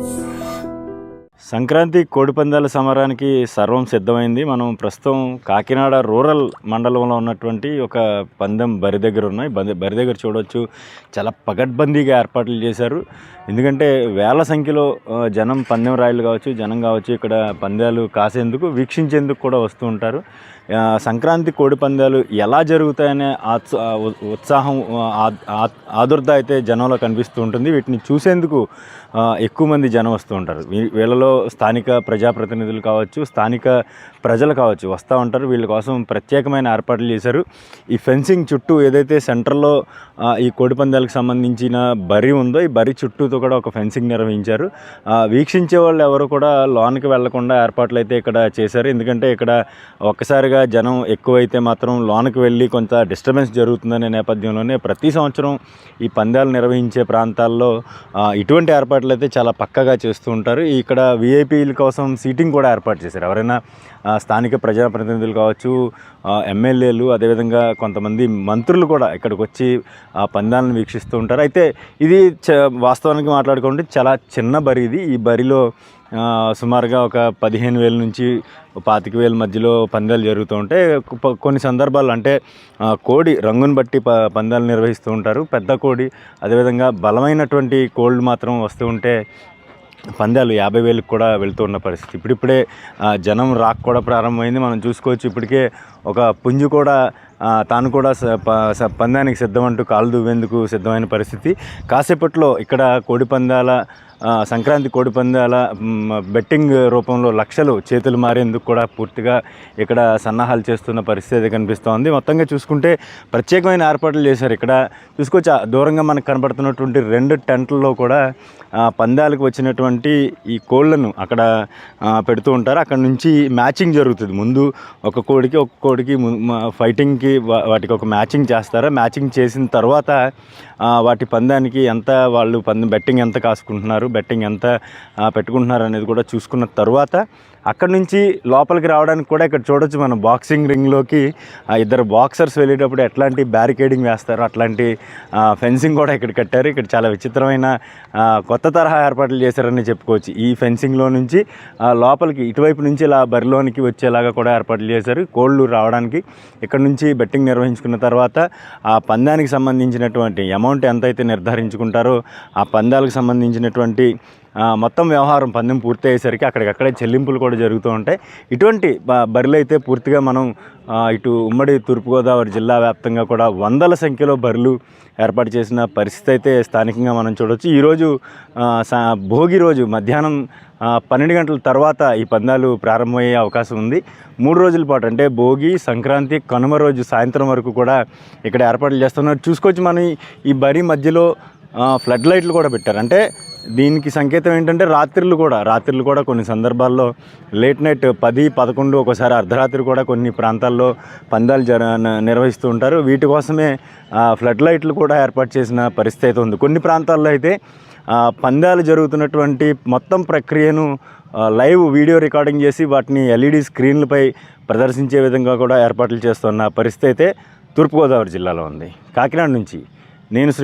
Sure. Sankranti కోడిపందాల సమరానికి సర్వం సిద్ధమైంది. మనం ప్రస్తుతం కాకినాడ రూరల్ మండలంలో ఉన్నటువంటి ఒక పందెం బరి దగ్గర ఉన్నాయి. బరి బరి దగ్గర చూడవచ్చు చాలా పగడ్బందీగా ఏర్పాట్లు చేశారు. ఎందుకంటే వేల సంఖ్యలో జనం పందెం రాయలు కావచ్చు జనం కావచ్చు ఇక్కడ పందాలు కాసేందుకు వీక్షించేందుకు కూడా వస్తూ ఉంటారు. సంక్రాంతి కోడి పందాలు ఎలా జరుగుతాయనే ఆ, ఉత్సాహం ఆ, ఆదుర్ద అయితే జనంలో కనిపిస్తూ ఉంటుంది. వీటిని చూసేందుకు ఎక్కువ మంది జనం వస్తూ ఉంటారు. వీ- వీళ్ళలో స్థానిక ప్రజాప్రతినిధులు కావచ్చు స్థానిక ప్రజలు కావచ్చు వస్తూ ఉంటారు. వీళ్ళ కోసం ప్రత్యేకమైన ఏర్పాట్లు చేశారు. ఈ ఫెన్సింగ్ చుట్టూ ఏదైతే సెంటర్లో ఈ కోడి పందాలకు సంబంధించిన బరి ఉందో ఈ బరి చుట్టూతో కూడా ఒక ఫెన్సింగ్ నిర్వహించారు. వీక్షించే వాళ్ళు ఎవరు కూడా లోనికి వెళ్ళకుండా ఏర్పాట్లు అయితే ఇక్కడ చేశారు. ఎందుకంటే ఇక్కడ ఒక్కసారిగా జనం ఎక్కువైతే మాత్రం లోనికి వెళ్ళి కొంత డిస్టర్బెన్స్ జరుగుతుందనే నేపథ్యంలోనే ప్రతి సంవత్సరం ఈ పందాలు నిర్వహించే ప్రాంతాల్లో ఇటువంటి ఏర్పాట్లు అయితే చాలా పక్కగా చేస్తూ ఉంటారు. ఇక్కడ విఐపీల కోసం సీటింగ్ కూడా ఏర్పాటు చేశారు. ఎవరైనా స్థానిక ప్రజాప్రతినిధులు కావచ్చు ఎమ్మెల్యేలు అదేవిధంగా కొంతమంది మంత్రులు కూడా ఇక్కడికి వచ్చి ఆ పందాలను వీక్షిస్తూ ఉంటారు. అయితే ఇది చ వాస్తవానికి మాట్లాడుకుంటే చాలా చిన్న బరి ఇది. ఈ బరిలో సుమారుగా ఒక పదిహేను వేల నుంచి పాతిక వేల మధ్యలో పందాలు జరుగుతూ ఉంటాయి. కొన్ని సందర్భాలు అంటే కోడి రంగును బట్టి ప పందాలు నిర్వహిస్తూ ఉంటారు. పెద్ద కోడి అదేవిధంగా బలమైనటువంటి కోళ్ళు మాత్రం వస్తూ ఉంటే పందాలు యాభై వేలకు కూడా వెళ్తూ ఉన్న పరిస్థితి. ఇప్పుడిప్పుడే జనం రాక్ కూడా ప్రారంభమైంది. మనం చూసుకోవచ్చు ఇప్పటికే ఒక పుంజు కూడా తాను కూడా స- ప- స- పందానికి సిద్ధమంటూ కాలు దువ్వేందుకు సిద్ధమైన పరిస్థితి. కాసేపట్లో ఇక్కడ కోడిపందాల సంక్రాంతి కోడిపందాల బెట్టింగ్ రూపంలో లక్షలు చేతులు మారేందుకు కూడా పూర్తిగా ఇక్కడ సన్నాహాలు చేస్తున్న పరిస్థితి కనిపిస్తోంది. మొత్తంగా చూసుకుంటే ప్రత్యేకమైన ఏర్పాట్లు చేశారు. ఇక్కడ చూసుకోవచ్చు? దూరంగా మనకు కనబడుతున్నటువంటి రెండు టెంట్లలో కూడా పందాలకు వచ్చినటువంటి ఈ కోళ్ళను అక్కడ పెడుతూ ఉంటారు. అక్కడ నుంచి మ్యాచింగ్ జరుగుతుంది. ముందు ఒక కోడికి ఒక కోడికి ఫైటింగ్కి వాటికి ఒక మ్యాచింగ్ చేస్తారా? మ్యాచింగ్ చేసిన తర్వాత వాటి పందానికి ఎంత వాళ్ళు పందెం బెట్టింగ్ ఎంత కాసుకుంటున్నారు? బెట్టింగ్ ఎంత పెట్టుకుంటున్నారు అనేది కూడా చూసుకున్న తర్వాత అక్కడ నుంచి లోపలికి రావడానికి కూడా ఇక్కడ చూడొచ్చు మనం బాక్సింగ్ రింగ్లోకి ఇద్దరు బాక్సర్స్ వెళ్ళేటప్పుడు ఎట్లాంటి బ్యారికేడింగ్ వేస్తారో అట్లాంటి ఫెన్సింగ్ కూడా ఇక్కడ కట్టారు. ఇక్కడ చాలా విచిత్రమైన కొత్త తరహా ఏర్పాట్లు చేశారని చెప్పుకోవచ్చు. ఈ ఫెన్సింగ్లో నుంచి లోపలికి ఇటువైపు నుంచి ఇలా బరిలోనికి వచ్చేలాగా కూడా ఏర్పాట్లు చేశారు. కోళ్ళు రావడానికి ఇక్కడ నుంచి బెట్టింగ్ నిర్వహించుకున్న తర్వాత ఆ పందానికి సంబంధించినటువంటి అమౌంట్ ఎంత అయితే నిర్ధారించుకుంటారో ఆ పందాలకు సంబంధించినటువంటి మొత్తం వ్యవహారం పందెం పూర్తి అయ్యేసరికి అక్కడికక్కడే చెల్లింపులు కూడా జరుగుతూ ఉంటాయి. ఇటువంటి బరిలు అయితే పూర్తిగా మనం ఇటు ఉమ్మడి తూర్పుగోదావరి జిల్లా వ్యాప్తంగా కూడా వందల సంఖ్యలో బరులు ఏర్పాటు చేసిన పరిస్థితి అయితే స్థానికంగా మనం చూడవచ్చు ఈరోజు సా- భోగి రోజు మధ్యాహ్నం పన్నెండు గంటల తర్వాత ఈ పందాలు ప్రారంభమయ్యే అవకాశం ఉంది. మూడు రోజుల పాటు అంటే భోగి సంక్రాంతి కనుమ రోజు సాయంత్రం వరకు కూడా ఇక్కడ ఏర్పాట్లు చేస్తున్నారు. చూసుకోవచ్చు మనం ఈ- బరి మధ్యలో ఫ్లడ్ లైట్లు కూడా పెట్టారు. అంటే దీనికి సంకేతం ఏంటంటే రాత్రులు కూడా రాత్రులు కూడా కొన్ని సందర్భాల్లో లేట్ నైట్ పది పదకొండు ఒకసారి అర్ధరాత్రి కూడా కొన్ని ప్రాంతాల్లో పందాలు జర నిర్వహిస్తూ ఉంటారు. వీటి కోసమే ఫ్లడ్ లైట్లు కూడా ఏర్పాటు చేసిన పరిస్థితి అయితే ఉంది. కొన్ని ప్రాంతాల్లో అయితే పందాలు జరుగుతున్నటువంటి మొత్తం ప్రక్రియను లైవ్ వీడియో రికార్డింగ్ చేసి వాటిని ఎల్ఈడి స్క్రీన్లపై ప్రదర్శించే విధంగా కూడా ఏర్పాట్లు చేస్తున్న పరిస్థితి అయితే తూర్పుగోదావరి జిల్లాలో ఉంది. కాకినాడ నుంచి నేను